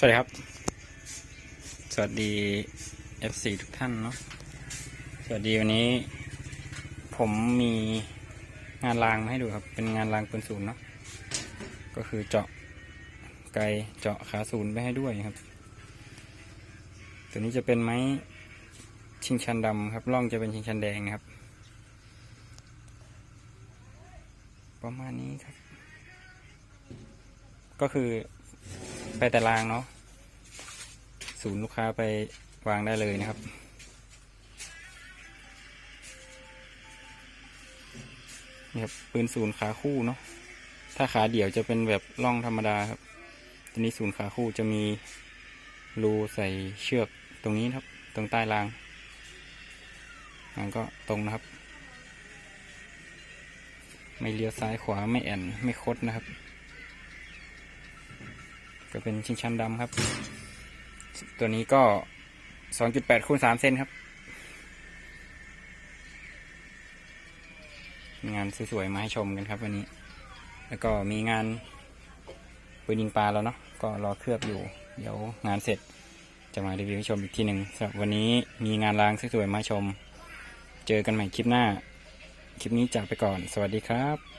สวัสดีครับ สวัสดี FC ทุกท่านเนาะ สวัสดีวันนี้ ผมมีงานรางมาให้ดูครับ เป็นงานรางปืนศูนย์เนาะ ก็คือเจาะไกลเจาะขาศูนย์ไปให้ด้วยครับ ตัวนี้จะเป็นไม้ชิงชันดำครับ ร่องจะเป็นชิงชันแดงนะครับ ประมาณนี้ครับ ก็คือ ไปแต่รางเนาะศูนย์ลูกค้าไปวางได้เลยนะครับนี่ครับปืนศูนย์ขาคู่เนาะถ้าขาเดี่ยวจะเป็นแบบร่องธรรมดาครับทีนี้ศูนย์ขาคู่จะมีรูใส่เชือกตรงนี้นครับ ตรงใต้รางมันก็ตรงนะครับ ไม่เลี้ยวซ้ายขวาไม่แอนไม่คดนะครับ ก็เป็นชิงชันดำครับ ตัวนี้ก็2.8คูณ3เซนครับ งานสวยๆมาให้ชมกันครับวันนี้ แล้วก็มีงานปืนยิงปลาแล้วเนาะก็รอเคลือบอยู่ เดี๋ยวงานเสร็จจะมารีวิวให้ชมอีกทีหนึ่งสำหรับวันนี้มีงานล้างสวยๆมาชม เจอกันใหม่คลิปหน้า คลิปนี้จากไปก่อน สวัสดีครับ